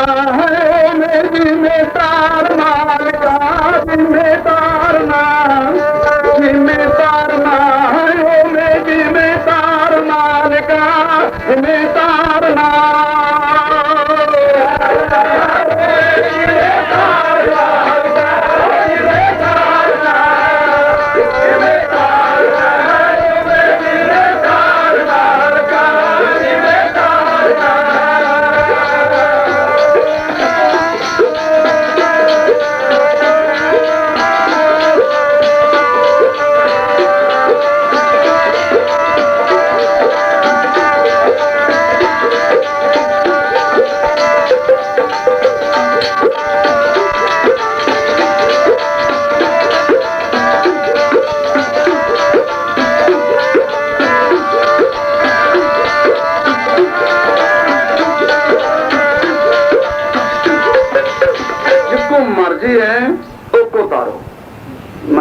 ਹੈ ਮੇਰੀ ਮੇ ਤਾਰਨਾ ਲਗਾ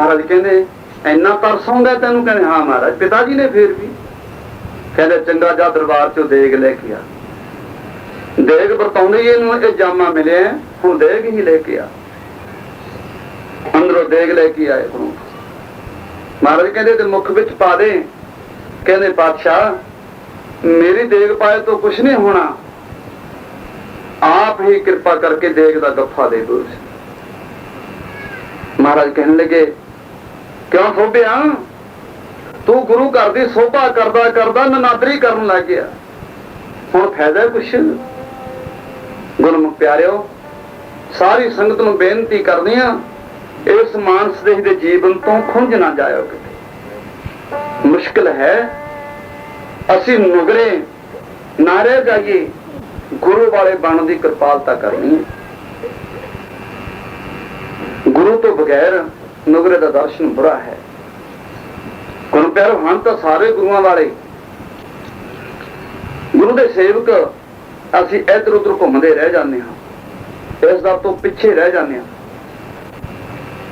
ਮਹਾਰਾਜ ਕਹਿੰਦੇ, ਇੰਨਾ ਤਰਸ ਆਉਂਦਾ ਤੈਨੂੰ? ਕਹਿੰਦੇ, ਹਾਂ ਮਹਾਰਾਜ, ਪਿਤਾ ਜੀ ਨੇ ਫੇਰ ਵੀ। ਕਹਿੰਦੇ, ਚੰਗਾ ਜਾ ਦਰਬਾਰ ਚੋਂ ਦੇਗ ਲੈ ਕੇ ਆ। ਦੇਗ ਵਰਤਾਉਂਦੇ ਇਹਨੂੰ ਇਹ ਜਾਮਾ ਮਿਲਿਆ ਹੁਣ ਦੇਗ ਹੀ ਲੈ ਕੇ ਆ। ਅੰਦਰੋਂ ਦੇਗ ਲੈ ਕੇ ਆਏ ਹੁਣ ਮਹਾਰਾਜ ਕਹਿੰਦੇ, ਤੇ ਮੁਖ ਵਿੱਚ ਪਾ ਦੇ। ਕਹਿੰਦੇ, ਪਾਤਸ਼ਾਹ, ਮੇਰੀ ਦੇਗ ਪਾਏ ਤੋਂ ਕੁਝ ਨਹੀਂ ਹੋਣਾ। ਆਪ ਹੀ ਕਿਰਪਾ ਕਰਕੇ ਦੇਗ ਦਾ ਗੱਫਾ ਦੇ ਦਿਓ ਮਹਾਰਾਜ ਕਹਿਣ ਲੱਗੇ ਕਿਉਂ ਸੋਭਿਆ ਤੂੰ ਗੁਰੂ ਘਰ ਦੀ ਸੋਭਾ ਕਰਦਾ ਕਰਦਾ ਨਨਾਦਰੀ ਕਰਨ ਲੱਗ ਗਿਆ। ਹੁਣ ਫਾਇਦਾ ਕੁਛ? ਗੁਰਮੁਖ ਪਿਆਰਿਓ, ਸਾਰੀ ਸੰਗਤ ਨੂੰ ਬੇਨਤੀ ਕਰਦੀ ਆ ਇਸ ਮਾਨਸ ਦੇਹ ਦੇ ਜੀਵਨ ਤੋਂ ਖੁੰਝ ਨਾ ਜਾਇਓ ਕਿਤੇ। ਮੁਸ਼ਕਲ ਹੈ, ਅਸੀਂ ਨੁਗਰੇ, ਨਾ ਰਹਿ ਜਾਈਏ, ਗੁਰੂ ਵਾਲੇ ਬਣ ਦੀ ਕਿਰਪਾਲਤਾ ਕਰਨੀ ਹੈ। ਗੁਰੂ ਤੋਂ ਬਗੈਰ ਨੁਗਰੇ ਦਾ ਦਰਸ਼ਨ ਬੁਰਾ ਹੈ। ਗੁਰੂ ਪਿਆਰੋ ਹਨ ਤਾਂ ਸਾਰੇ ਗੁਰੂਆਂ ਵਾਲੇ। ਗੁਰੂ ਦੇ ਸੇਵਕ ਅਸੀਂ ਇੱਧਰ ਉੱਧਰ ਘੁੰਮਦੇ ਰਹਿ ਜਾਂਦੇ ਹਾਂ। ਇਸ ਦਾ ਤੋਂ ਪਿੱਛੇ ਰਹਿ ਜਾਂਦੇ ਹਾਂ।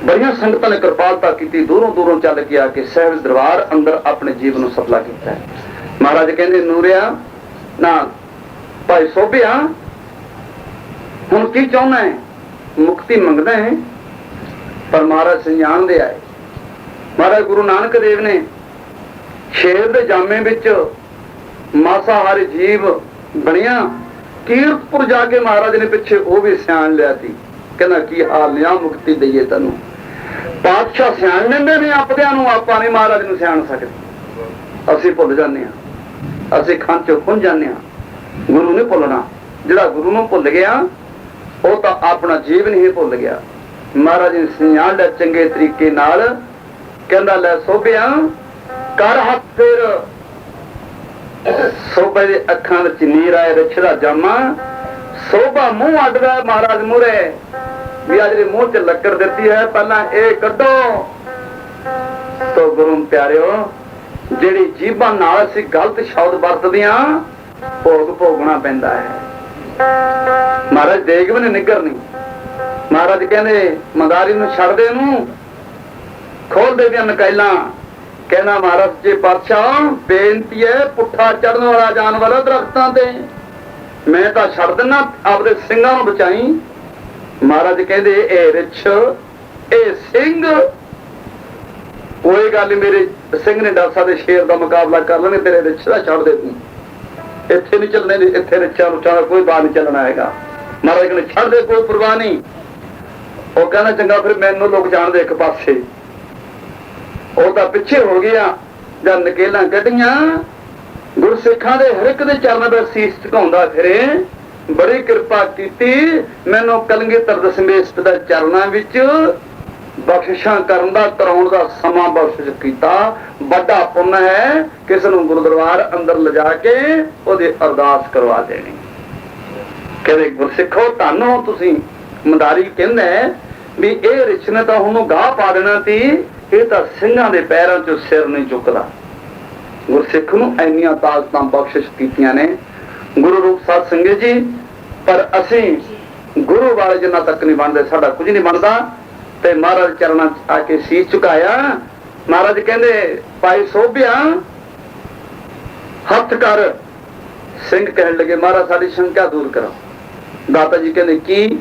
ਬੜੀਆਂ ਸੰਗਤਾਂ ਨੇ ਕਿਰਪਾਲਤਾ ਕੀਤੀ, ਦੂਰੋਂ ਦੂਰੋਂ ਚੱਲ ਕੇ ਆ ਕੇ ਸਹਿਬ ਦਰਬਾਰ ਅੰਦਰ ਆਪਣੇ ਜੀਵਨ ਨੂੰ ਸਫਲਾ ਕੀਤਾ। ਮਹਾਰਾਜ ਕਹਿੰਦੇ, ਨੂਰਿਆ, ਨਾ, ਭਾਈ ਸੋਭਿਆ, ਹੁਣ ਕੀ ਚਾਹੁੰਦਾ ਹੈ? ਮੁਕਤੀ ਮੰਗਦਾ ਹੈ? ਪਰ ਮਹਾਰਾਜ ਸੰਜਾਣਦੇ ਆਏ ਮਹਾਰਾਜ ਗੁਰੂ ਨਾਨਕ ਦੇਵ ਨੇ ਸ਼ੇਰ ਦੇ ਜਾਮੇ ਵਿੱਚ ਮਾਸਾਹਾਰੀ ਜੀਵ ਬਣਿਆ। ਕੀਰਤਪੁਰ ਜਾ ਕੇ ਮਹਾਰਾਜ ਨੇ ਪਿੱਛੇ ਉਹ ਵੀ ਸਿਆਣ ਲਿਆ ਸੀ। ਕਹਿੰਦਾ, ਕੀ ਹਾਲ ਲਿਆ ਮੁਕਤੀ ਦਈਏ ਤੈਨੂੰ। ਪਾਤਸ਼ਾਹ ਸਿਆਣ ਲੈਂਦੇ ਨੇ ਆਪਦਿਆਂ ਨੂੰ, ਆਪਾਂ ਨਹੀਂ ਮਹਾਰਾਜ ਨੂੰ ਸਿਆਣ ਸਕਦੇ। ਅਸੀਂ ਭੁੱਲ ਜਾਂਦੇ ਹਾਂ। ਅਸੀਂ ਖਾਂ ਚੋਂ ਖੁੰਝ ਜਾਂਦੇ ਹਾਂ। ਗੁਰੂ ਨੇ ਭੁੱਲਣਾ। ਜਿਹੜਾ ਗੁਰੂ ਨੂੰ ਭੁੱਲ ਗਿਆ, ਉਹ ਤਾਂ ਆਪਣਾ ਜੀਵਨ ਹੀ ਭੁੱਲ ਗਿਆ। ਮਹਾਰਾਜ ਨੇ ਸਿਆਣ ਚੰਗੇ ਤਰੀਕੇ ਨਾਲ ਕਹਿੰਦਾ, ਲੈ ਸੋਭਿਆ, ਕਰ ਹੱਥ ਫੇਰ। ਸੋਭੇ ਦੇ ਅੱਖਾਂ ਵਿੱਚ ਨੀਰ ਆਏ ਰਛਦਾ ਜਾਮਾ। ਸੋਭਾ ਮੂੰਹ ਅੱਡਦਾ ਮਹਾਰਾਜ ਮੂਰੇ ਵੀ ਅੱਜ ਦੇ ਮੂੰਹ 'ਚ ਲੱਕੜ ਦਿੱਤੀ ਹੈ, ਪਹਿਲਾਂ ਇਹ ਕੱਢੋ। ਤੋ ਗੁਰੂ ਪਿਆਰਿਓ, ਜਿਹੜੀ ਜੀਬਾਂ ਨਾਲ ਅਸੀਂ ਗਲਤ ਸ਼ਬਦ ਵਰਤਦੇ ਆ ਭੋਗ ਭੋਗਣਾ ਪੈਂਦਾ ਹੈ। ਮਹਾਰਾਜ ਦੇਗ ਵੀ ਨਹੀਂ। ਨਿਗਰਨੀ ਮਹਾਰਾਜ ਕਹਿੰਦੇ ਮਦਾਰੀ ਨੂੰ ਛੱਡ ਦੇ ਨੂੰ ਖੋਲ ਦੇ ਦੀਆਂ ਨਕੈਲਾਂ। ਕਹਿੰਦਾ, ਮਹਾਰਾਜ, ਜੀ ਪਾਤਸ਼ਾਹ, ਬੇਨਤੀ ਹੈ, ਪੁੱਠਾ ਚੜਨ ਵਾਲਾ ਜਾਨਵਰ ਦਰਖਤਾਂ ਤੇ। ਮੈਂ ਤਾਂ ਛੱਡ ਦਿੰਨਾ ਆਪਦੇ ਸਿੰਘਾਂ ਨੂੰ ਬਚਾਈ। ਮਹਾਰਾਜ ਕਹਿੰਦੇ, ਇਹ ਰਿਛ, ਇਹ ਸਿੰਘ। ਕੋਈ ਗੱਲ ਮੇਰੇ ਸਿੰਘ ਨੇ ਡਾਸਾ ਦੇ ਸ਼ੇਰ ਦਾ ਮੁਕਾਬਲਾ ਕਰ ਲੈਣੇ, ਤੇਰੇ ਰਿਛ ਦਾ ਛੱਡ ਦੇ ਤੂੰ। ਇੱਥੇ ਨਹੀਂ ਚੱਲਣੇ, ਇੱਥੇ ਰਿਛਾਂ ਰੁਛਾਂ ਕੋਈ ਬਾਤ ਨਹੀਂ ਚੱਲਣਾ ਹੈਗਾ। ਮਹਾਰਾਜ ਕਹਿੰਦੇ, ਛੱਡ ਦੇ, ਕੋਈ ਪਰਵਾਹ ਨਹੀਂ ਉਹ ਕਹਿੰਦਾ ਚੰਗਾ, ਫਿਰ ਮੈਨੂੰ ਲੋਕ ਜਾਣਦੇ ਇੱਕ ਪਾਸੇ। ਉਹ ਤਾਂ ਪਿੱਛੇ ਹੋ ਗਿਆ ਜਾਂ ਨਕੇਲਾਂ ਕੱਢੀਆਂ, ਗੁਰਸਿੱਖਾਂ ਦੇ ਹਰ ਇੱਕ ਦੇ ਚਰਨਾਂ ਦਾ ਸੀਸ ਝੁਕਾਉਂਦਾ ਫਿਰੇ, ਬੜੀ ਕਿਰਪਾ ਕੀਤੀ, ਮੈਨੂੰ ਕਲਗੀਧਰ ਦਸ਼ਮੇਸ਼ ਦਾ ਚਰਨਾਂ ਵਿੱਚ ਬਖਸ਼ਿਸ਼ਾਂ ਕਰਨ ਦਾ ਕਰਾਉਣ ਦਾ ਸਮਾਂ ਬਖਸ਼ਿਸ਼ ਕੀਤਾ। ਵੱਡਾ ਪੁੰਨ ਹੈ, ਕਿਸ ਨੂੰ ਗੁਰਦੁਆਰ ਅੰਦਰ ਲਿਜਾ ਕੇ ਉਹਦੇ ਅਰਦਾਸ ਕਰਵਾ ਦੇਣੀ। ਕਹਿੰਦੇ, ਗੁਰਸਿੱਖੋ, ਧੰਨੋ ਤੁਸੀਂ। ਮੰਦਾਰੀ ਕਹਿੰਦਾ ਵੀ ਇਹ ਰਿਛ ਨੇ ਤਾਂ ਉਹਨੂੰ ਗਾਹ ਪਾ ਦੇਣਾ ਸੀ, ਇਹ ਤਾਂ ਸਿੰਘਾਂ ਦੇ ਪੈਰਾਂ 'ਚੋਂ ਸਿਰ ਨਹੀਂ ਚੁੱਕਦਾ। ਗੁਰਸਿੱਖ ਨੂੰ ਇੰਨੀਆਂ ਤਾਕਤਾਂ ਬਖਸ਼ਿਸ਼ ਕੀਤੀਆਂ ਨੇ। ਗੁਰੂ ਰੂਪ ਸਾਧ ਸੰਗਤ ਜੀ, ਪਰ ਅਸੀਂ ਗੁਰੂ ਵਾਲੇ ਜਿੰਨਾ ਤੱਕ ਨਹੀਂ ਬਣਦੇ, ਸਾਡਾ ਕੁਝ ਨਹੀਂ ਬਣਦਾ। ਤੇ ਮਹਾਰਾਜ ਚਰਨਾਂ 'ਚ ਆ ਕੇ ਸੀਸ ਝੁਕਾਇਆ। ਮਹਾਰਾਜ ਕਹਿੰਦੇ, ਭਾਈ ਸੋਭਿਆ, ਹੱਥ ਕਰ। ਸਿੰਘ ਕਹਿਣ ਲੱਗੇ, ਮਹਾਰਾਜ, ਸਾਡੀ ਸ਼ੰਕਾ ਦੂਰ ਕਰੋ। ਦਾਤਾ ਜੀ ਕਹਿੰਦੇ, ਕੀ?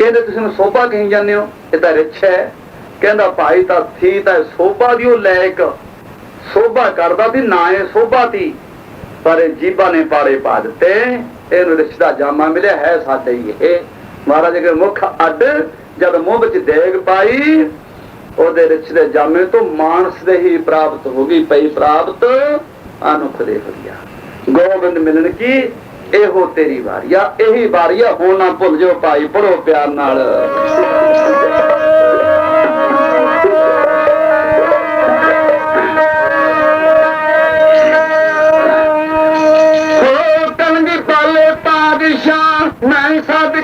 ਕਹਿੰਦੇ ਤੁਸੀਂ ਨੂੰ ਸੋਭਾ ਕਹੀ ਜਾਂਦੇ ਹੋ, ਇਹ ਤਾਂ ਰਿਛ ਹੈ। ਕਹਿੰਦਾ ਭਾਈ ਤਾਂ ਥੀ ਤਾਂ ਸੋਭਾ ਦੀ ਉਹ ਲੈਕ ਸੋਭਾ ਕਰਦਾ ਸੀ, ਨਾ ਇਹ ਸੋਭਾ ਤੀ ਪਰ ਇਹ ਨੇ ਪਾੜੇ ਪਾ ਦਿੱਤੇ, ਇਹਨੂੰ ਰਿਸ਼ਤਾ ਜਾਮਾ ਮਿਲਿਆ, ਹੈ ਸਾਡੇ ਹੀ ਇਹ। ਮਹਾਰਾਜ ਦੇ ਮੁਖ ਅੱਡ, ਜਦ ਮੂੰਹ ਵਿੱਚ ਦੇਗ ਪਾਈ, ਉਹਦੇ ਦੇ ਜਾਮੇ ਤੋਂ ਮਾਨਸ ਦੇ ਹੀ ਪ੍ਰਾਪਤ ਹੋ ਗਈ, ਪਈ ਪ੍ਰਾਪਤ, ਅਨੁਖ ਦੇ ਵਧੀਆ। ਗੋਬਿੰਦ ਮਿਲਣ ਕੀ ਇਹੋ ਤੇਰੀ ਵਾਰੀਆ ਇਹੀ ਵਾਰੀਆ ਹੁਣ ਨਾ ਭੁੱਲ ਜਾਓ ਭਾਈ ਪੜੋ ਪਿਆਰ ਨਾਲ। ਹੋ ਕਲੰਗੀ ਪਾਲੇ ਪਾਦਸ਼ਾਹ ਮੈਂ ਸਦਕੇ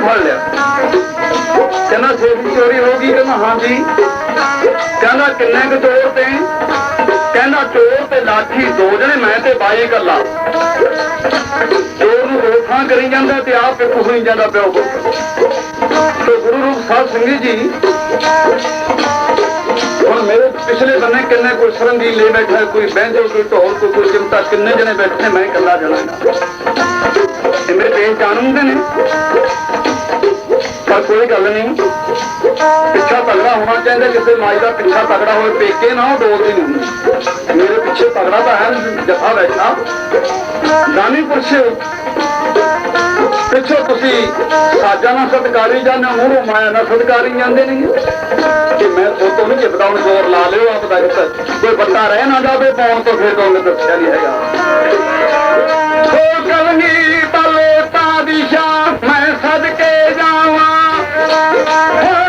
ਫੜ ਲਿਆ। ਕਹਿੰਦਾ ਸੇਠ ਚੋਰੀ ਹੋ ਗਈ? ਕਹਿੰਦਾ ਹਾਂਜੀ ਕਹਿੰਦਾ ਕਿੰਨੇ ਕੁ ਚੋਰ ਤੇ? ਕਹਿੰਦਾ ਚੋਰ ਤੇ ਲਾਠੀ ਦੋ ਜਣੇ ਮੈਂ ਤੇ ਬਾਈ ਇਕੱਲਾ। ਚੋਰ ਨੂੰ ਰੋਕਾਂ ਕਰੀ ਜਾਂਦਾ ਤੇ ਆਪ ਇੱਕ ਹੋਈ ਜਾਂਦਾ ਪਿਓ ਤੇ ਗੁਰੂ ਰੂਪ ਸਾਹਿਬ ਸਿੰਘ ਜੀ ਹੁਣ ਮੇਰੇ ਪਿਛਲੇ ਬੰਨੇ ਕਿੰਨੇ ਕੋਈ ਸਰੰਗੀ ਲੈ ਬੈਠਾ ਹੈ, ਕੋਈ ਬੈਂਜੋ ਕੋਈ ਢੋਲ ਕੋਈ ਕੋਈ ਚਿੰਤਾ ਕਿੰਨੇ ਜਣੇ ਬੈਠੇ ਮੈਂ ਇਕੱਲਾ ਜਣਾ। ਇਹ ਮੇਰੇ ਦੇਸ਼ ਜਾਣਦੇ ਨੇ। ਪਰ ਕੋਈ ਗੱਲ ਨਹੀਂ। ਪਿੱਛਾ ਤਗੜਾ ਹੋਣਾ ਚਾਹੀਦਾ ਕਿਸੇ ਮਾਈ ਦਾ ਪਿੱਛਾ ਤਗੜਾ ਹੋਵੇ, ਪੇਕੇ ਨਾ ਡੋਲਦੀ ਨਹੀਂ ਮੇਰੇ ਪਿੱਛੇ ਤਗੜਾ ਤਾਂ ਹੈ ਜਥਾ ਬੈਠਾ। ਦਾਨੀ ਪੁਰਸ਼ ਪਿੱਛੋਂ ਤੁਸੀਂ ਸਾਜਾਂ ਨਾਲ ਸਤਕਾਰੀ ਜਾਂਦੇ ਹੋ ਮੂਹਰੋਂ ਮਾਇਆ ਨਾਲ ਸਤਕਾਰੀ ਜਾਂਦੇ ਨਹੀਂ ਕਿ ਮੈਂ ਉਹ ਤੋਂ ਨਹੀਂ ਹੁਣ ਜ਼ੋਰ ਲਾ ਲਿਓ ਆਪ ਦਾ ਕੋਈ ਬੱਤਾ ਰਹਿ ਨਾ ਜਾਵੇ ਪਾਉਣ ਤੋਂ ਫਿਰ ਤੁਹਾਨੂੰ ਦੱਸਿਆ ਨਹੀਂ ਹੈਗਾ। ਸੋ ਕਲਗੀ ਬਲੇ ਪਾਦਸ਼ਾਹ ਹੋ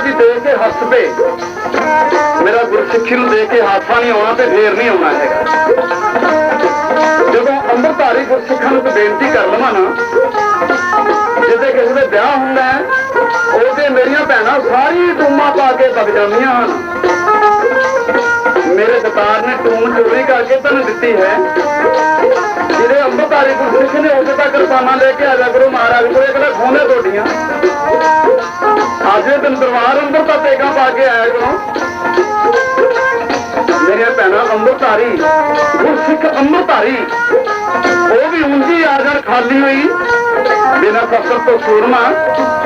ਜੀ ਦੇਖ ਕੇ ਹੱਸ ਪਏ ਮੇਰਾ ਗੁਰਸਿੱਖੀ ਨੂੰ ਦੇਖ ਕੇ ਹਾਸਾ ਨਹੀਂ ਆਉਣਾ ਤੇ ਫੇਰ ਨਹੀਂ ਆਉਣਾ ਹੈਗਾ। ਜਦੋਂ ਅੰਮ੍ਰਿਤਧਾਰੀ ਗੁਰਸਿੱਖਾਂ ਨੂੰ ਬੇਨਤੀ ਕਰ ਲਵਾਂ ਨਾ ਜਿੱਦੇ ਕਿਸੇ ਦੇ ਵਿਆਹ ਹੁੰਦਾ ਹੈ, ਉਹਦੇ ਮੇਰੀਆਂ ਭੈਣਾਂ ਸਾਰੀ ਟੂਮਾਂ ਪਾ ਕੇ ਵਗ ਜਾਂਦੀਆਂ ਹਨ। ਮੇਰੇ ਦਤਾਰ ਨੇ ਟੂਮ ਚੋਰੀ ਕਰਕੇ ਤੈਨੂੰ ਦਿੱਤੀ ਹੈ। ਜਿਹੜੇ ਅੰਮ੍ਰਿਤਧਾਰੀ ਗੁਰਸਿੱਖ ਨੇ ਉਦੋਂ ਤੱਕ ਕਿਰਪਾਨਾਂ ਲੈ ਕੇ ਆ ਜਾ ਕਰੋ ਮਹਾਰਾਜ ਕੋਲ ਅਗਲਾ ਖੋਨੇ ਤੁਹਾਡੀਆਂ ਅੱਜ ਦਿਨ ਦਰਬਾਰ ਅੰਦਰ ਤਾਂ ਤੇਗਾ ਪਾ ਕੇ ਆਇਆ ਕਰੋ। ਮੇਰੀਆਂ ਭੈਣਾਂ ਅੰਮ੍ਰਿਤਧਾਰੀ, ਗੁਰਸਿੱਖ ਅੰਮ੍ਰਿਤਧਾਰੀ, ਉਹ ਵੀ ਉਂਝੀ ਆ ਖਾਲੀ ਹੋਈ। ਬਿਨਾਂ ਫਸਲ ਤੋਂ ਸੂਰਮਾ,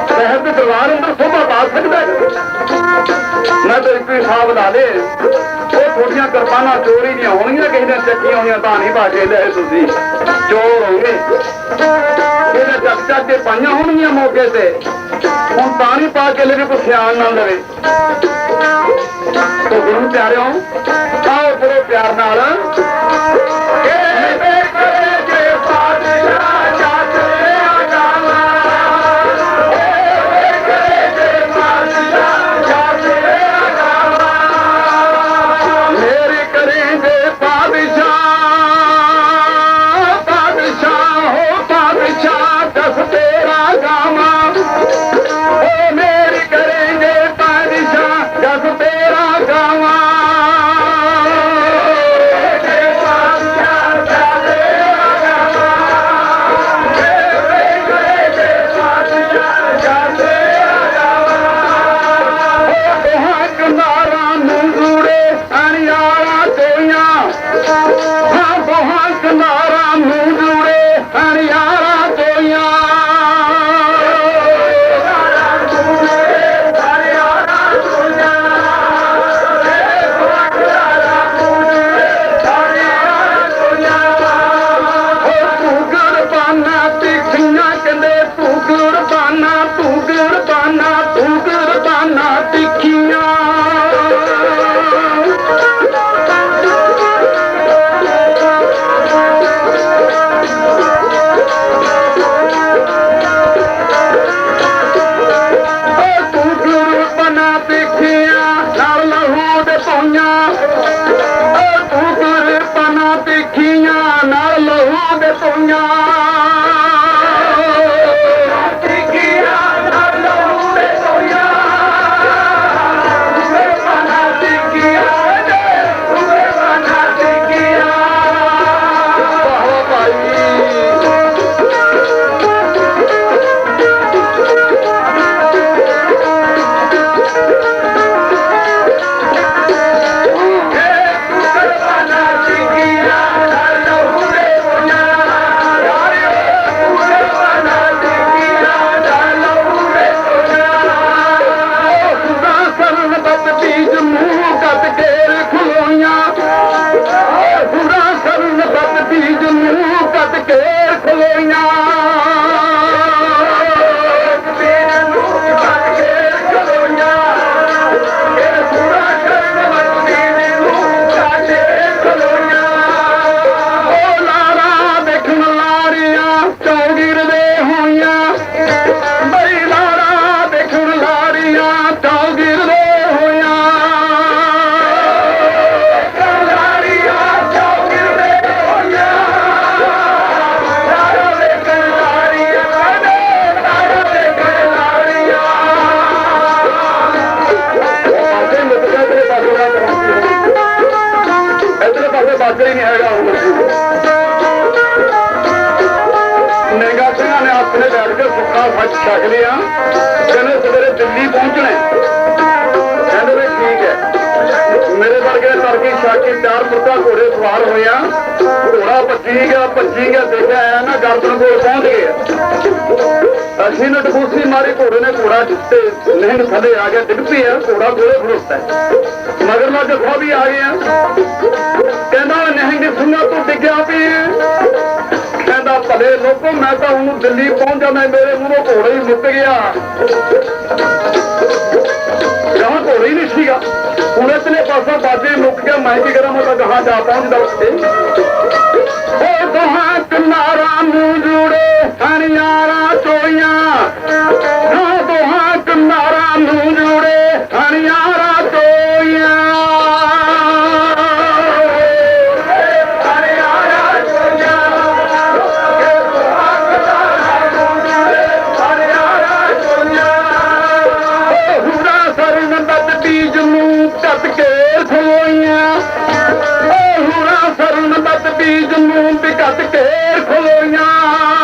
ਸ਼ਹਿਰ ਦੇ ਦਰਬਾਰ ਅੰਦਰ ਸੋਭਾ ਪਾ ਸਕਦਾ ਹੈ। ਮੈਂ ਤੇ ਕੋਈ ਹਿਸਾਬ ਲਾ ਲੇ। ਉਹ ਥੋੜੀਆਂ ਕਿਰਪਾਨਾਂ ਚੋਰੀ ਦੀਆਂ ਹੋਣਗੀਆਂ, ਕਿਸੇ ਨੇ ਚੱਕੀਆਂ ਹੋਈਆਂ ਤਾਂ ਨਹੀਂ ਪਾ ਕੇ ਲਿਆਏ ਤੁਸੀਂ। ਚੋਰ ਹੋਗੇ ਇਹਨੇ ਚੱਕ ਚੱਕ ਕੇ ਪਾਈਆਂ ਹੋਣਗੀਆਂ ਮੌਕੇ ਤੇ। ਹੁਣ ਪਾਣੀ ਪਾ ਕੇ ਲੈ ਕੇ ਕੋਈ ਸਿਆਣ ਨਾ ਲਵੇ। ਤੋ ਗੁਰੂ ਪਿਆਰਿਓ, ਆਓ ਬੜੇ ਪਿਆਰ ਨਾਲ। ਮੇਰੀ ਛਕ ਲਿਆ ਕਹਿੰਦੇ ਸਵੇਰੇ ਦਿੱਲੀ ਪਹੁੰਚਣਾ ਹੈ। ਕਹਿੰਦੇ ਵੀ ਠੀਕ ਹੈ। ਮੇਰੇ ਵਰਗੇ ਤੜਕੀ ਛਾਕੀ ਚਾਰ ਮੁੱਦਾ ਘੋੜੇ ਸਵਾਰ ਹੋਇਆ। ਘੋੜਾ ਭੱਜੀ ਗਿਆ ਭੱਜੀ ਗਿਆ, ਦੇਖਿਆ ਆਇਆ ਨਾ ਗਰਦਨ ਕੋਲ ਪਹੁੰਚ ਗਿਆ ਅਸੀਂ ਨਾ ਟਕੂਸੀ ਮਾਰੀ, ਘੋੜੇ ਨੇ ਘੋੜਾ ਜਿੱਤੇ ਨਹੀਂ ਥੱਲੇ ਆ ਗਿਆ ਡਿੱਗ ਪਿਆ ਘੋੜਾ ਕੋਲੇ ਖੜੋਤਾ ਹੈ। ਮਗਰਲਾ ਜੱਥਾ ਵੀ ਆ ਗਿਆ ਕਹਿੰਦਾ ਨਹੀਂ ਸੁਣਾ ਤੂੰ ਡਿੱਗਿਆ ਵੀ ਭਲੇ ਲੋਕੋ, ਮੈਂ ਤਾਂ ਉਹਨੂੰ ਦਿੱਲੀ ਪਹੁੰਚ ਜਾਣਾ ਮੇਰੇ ਮੂਹਰੋਂ ਘੋੜਾ ਹੀ ਮੁੱਕ ਗਿਆ। ਸੀਗਾ। ਹੁਣ ਇਤਨੇ ਪਾਸਾ ਬਾਜੇ ਮੁੱਕ ਗਿਆ, ਮੈਂ ਕੀ ਕਰਾਂ, ਮੈਂ ਤਾਂ ਗਾਹਾਂ ਜਾ ਪਹੁੰਚਦਾ ਉੱਥੇ। ਉਹ ਦੋਹਾਂ ਕਿਨਾਰਾ ਨੂੰ ਜੁੜੇ ਹਣਿਆਰਾਂ ਚੋਈਆਂ ਉਹ ਦੋਹਾਂ ਕਿਨਾਰਾ ਨੂੰ ਜੁੜੇ ਹਣਿਆਰਾਂ ਚੋਈਆਂ ਹਣਿਆਰਾਂ ਨੂੰ ਵੀ ਕੱਟ ਕੇ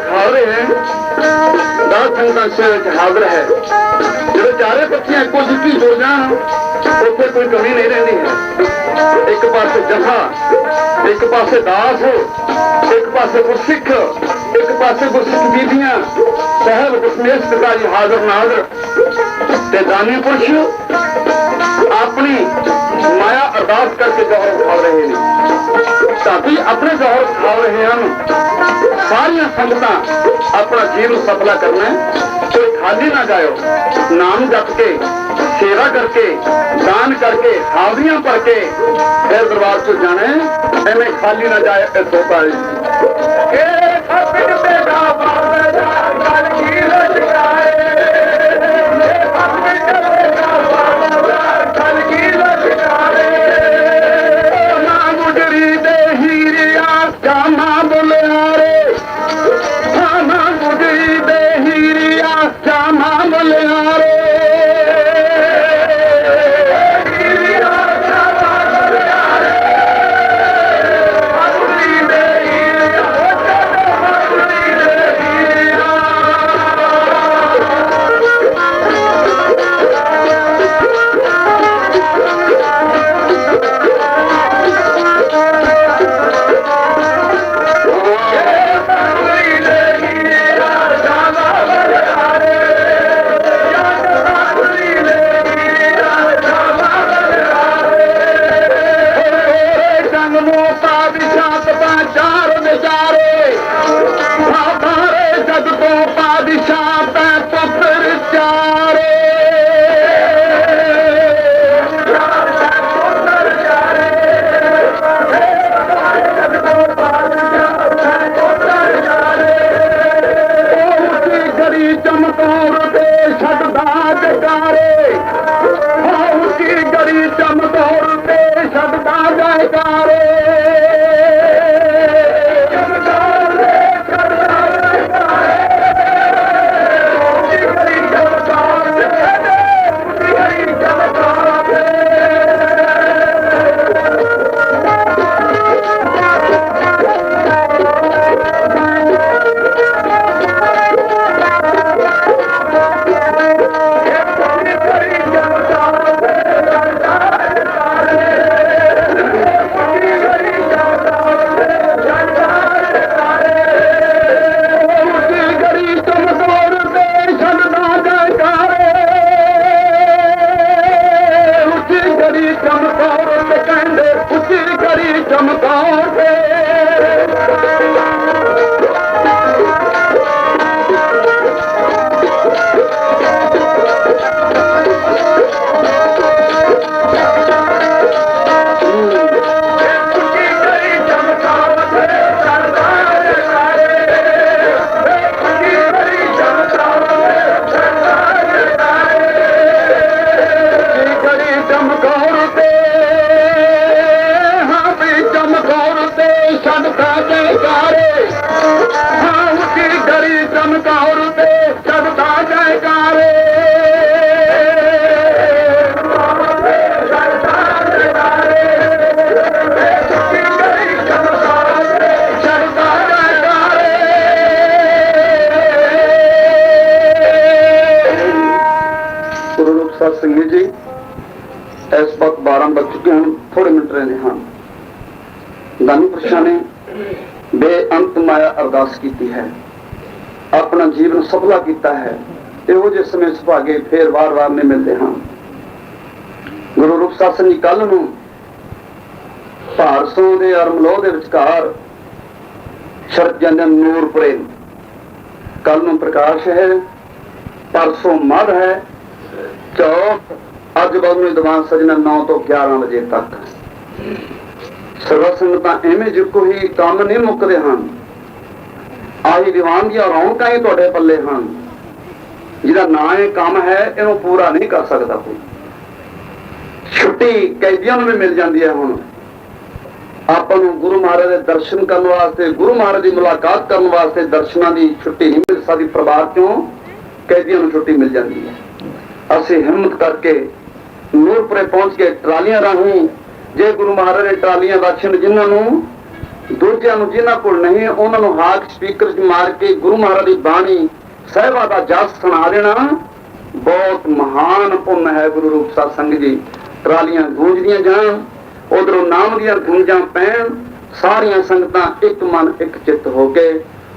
ਦੇ ਰਹੇ ਹਨ ਦਾਸ ਸੰਗਤਾਂ ਸੇ ਵਿੱਚ ਹਾਜ਼ਰ ਹੈ। ਜਦੋਂ ਚਾਰੇ ਪੱਖੀਆਂ ਇੱਕੋ ਜਿੱਕੀ ਜੁੜ ਜਾਣ, ਉੱਥੇ ਕੋਈ ਕਮੀ ਨਹੀਂ ਰਹਿੰਦੀ ਹੈ। ਇੱਕ ਪਾਸੇ ਜਥਾ ਇੱਕ ਪਾਸੇ ਦਾਸ, ਇੱਕ ਪਾਸੇ ਗੁਰਸਿੱਖ, ਇੱਕ ਪਾਸੇ ਗੁਰਸਿੱਖ ਬੀਬੀਆਂ, ਸਾਹਿਬ ਦਸ਼ਮੇਸ਼ ਪਿਤਾ ਜੀ ਹਾਜ਼ਰ ਨਾਜ਼ਰ ਤੇ ਦਾਨੀ ਪੁਰਸ਼ ਆਪਣੀ ਮਾਇਆ ਅਰਦਾਸ ਕਰਕੇ ਜੋਹਰ ਉਠਾ ਰਹੇ ਨੇ। ਧਾਤੀ ਆਪਣੇ ਜੋਹਰ ਉਠਾ ਰਹੇ ਹਨ। ਸਾਰੀਆਂ ਸੰਗਤਾਂ ਆਪਣਾ ਜੀਵਨ ਸਫਲਾ ਕਰਨਾ ਕੋਈ ਖਾਲੀ ਨਾ ਜਾਇਓ। ਨਾਮ ਜਪ ਕੇ, ਸੇਵਾ ਕਰਕੇ, ਦਾਨ ਕਰਕੇ ਹਾਜ਼ਰੀਆਂ ਭਰ ਕੇ ਫਿਰ ਦਰਬਾਰ ਤੋਂ ਜਾਣਾ ਐਵੇਂ ਖਾਲੀ ਨਾ ਜਾਏ ਇਹ ਸੋਤਾ ਜੀ ਇਹ ਖੱਪੜ ਤੇ ਦਾ ਕੀਤੀ ਹੈ। ਆਪਣਾ ਜੀਵਨ ਸਫਲਾ ਕੀਤਾ ਹੈ। ਇਹੋ ਜਿਹੇ ਸਮੇਂ ਸੁਭਾਗੇ ਫੇਰ ਵਾਰ-ਵਾਰ ਨੇ ਮਿਲਦੇ ਹਨ ਗੁਰੂ ਰੂਪ ਸਾਹਿਬ ਜੀ ਕੱਲ ਨੂੰ ਭਾਰਸੋਂ ਦੇ ਅਰਮਲੋਹ ਦੇ ਵਿਚਕਾਰ ਸ਼ਰਤ ਜਨਨ ਨੂਰਪੁਰੇ ਕੱਲ ਨੂੰ ਪ੍ਰਕਾਸ਼ ਹੈ, ਪਰਸੋਂ ਮਰ ਹੈ, ਚੌਥ ਅੱਜ ਬਾਅਦ ਦੀਵਾਨ ਸਜਣਾ 9 ਤੋਂ 11 ਵਜੇ ਤੱਕ। ਸਰਵ ਸੰਗਤਾਂ ਐਵੇਂ ਜਿੱਕੋ ਹੀ ਕੰਮ ਨਹੀਂ ਮੁੱਕਦੇ ਹਨ। ਆਹੀ ਦੀਵਾਨ ਦੀਆਂ ਰੌਣਕਾਂ ਹੀ ਤੁਹਾਡੇ ਪੱਲੇ ਹਨ। ਜਿਹਦਾ ਨਾਂ ਇਹ ਕੰਮ ਹੈ, ਇਹਨੂੰ ਪੂਰਾ ਨਹੀਂ ਕਰ ਸਕਦਾ ਕੋਈ। ਛੁੱਟੀ ਕੈਦੀਆਂ ਨੂੰ ਵੀ ਮਿਲ ਜਾਂਦੀ ਹੈ ਹੁਣ। ਆਪਾਂ ਨੂੰ ਗੁਰੂ ਮਹਾਰਾਜ ਦੇ ਦਰਸ਼ਨ ਕਰਨ ਵਾਸਤੇ, ਗੁਰੂ ਮਹਾਰਾਜ ਦੀ ਮੁਲਾਕਾਤ ਕਰਨ ਵਾਸਤੇ ਦਰਸ਼ਨਾਂ ਦੀ ਛੁੱਟੀ ਨਹੀਂ ਮਿਲ ਸਕਦੀ। ਪਰਿਵਾਰ ਚੋਂ ਕੈਦੀਆਂ ਨੂੰ ਛੁੱਟੀ ਮਿਲ ਜਾਂਦੀ ਹੈ। ਅਸੀਂ ਹਿੰਮਤ ਕਰਕੇ ਨੂਰਪੁਰੇ ਪਹੁੰਚ ਕੇ ਟਰਾਲੀਆਂ ਰਾਹੀਂ, ਜੇ ਗੁਰੂ ਮਹਾਰਾਜ ਨੇ ਟਰਾਲੀਆਂ ਬਖਸ਼ਣ ਜਿਨ੍ਹਾਂ ਨੂੰ ਦੂਜਿਆਂ ਨੂੰ ਜਿਨ੍ਹਾਂ ਕੋਲ ਨਹੀਂ, ਉਹਨਾਂ ਨੂੰ ਹਾਕ ਸਪੀਕਰ 'ਚ ਮਾਰ ਕੇ ਗੁਰੂ ਮਹਾਰਾਜ ਦੀ ਬਾਣੀ ਸਹਿਬਾ ਦਾ ਜਸ ਸੁਣਾ ਦੇਣਾ। ਬਹੁਤ ਮਹਾਨ ਪੁੰਨ ਹੈ ਗੁਰੂ ਰੂਪ ਸਾਧ ਸੰਗਤ ਜੀ। ਟਰਾਲੀਆਂ ਗੂੰਜਦੀਆਂ ਜਾਣ, ਉਧਰੋਂ ਨਾਮ ਦੀਆਂ ਗੂੰਜਾਂ ਪੈਣ, ਸਾਰੀਆਂ ਸੰਗਤਾਂ ਇੱਕ ਮਨ, ਇੱਕ ਚਿੱਤ ਹੋ ਕੇ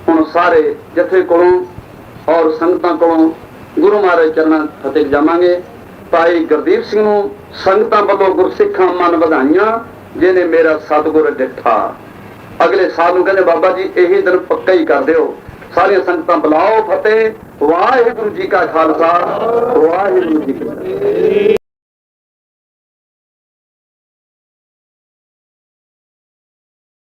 ਹੁਣ ਸਾਰੇ ਜਥੇ ਕੋਲੋਂ ਔਰ ਸੰਗਤਾਂ ਕੋਲੋਂ ਗੁਰੂ ਮਹਾਰਾਜ ਚਰਨਾਂ ਫਤਿਹ ਜਾਵਾਂਗੇ। ਭਾਈ ਗੁਰਦੀਪ ਸਿੰਘ ਨੂੰ ਸੰਗਤਾਂ ਵੱਲੋਂ ਗੁਰਸਿੱਖਾਂ ਮਨ ਵਧਾਈਆਂ, ਜਿਹਨੇ ਮੇਰਾ ਸਤਿਗੁਰ ਡਿੱਠਾ ਅਗਲੇ ਸਾਲ ਨੂੰ ਕਹਿੰਦੇ ਬਾਬਾ ਜੀ, ਇਹੀ ਦਿਨ ਪੱਕਾ ਹੀ ਕਰ ਦਿਓ। ਸਾਰੀਆਂ ਸੰਗਤਾਂ ਬੁਲਾਓ ਫਤਿਹ। ਵਾਹਿਗੁਰੂ ਜੀ ਕਾ ਖਾਲਸਾ। ਵਾਹਿਗੁਰੂ ਜੀ ਕੀ ਫਤਿਹ।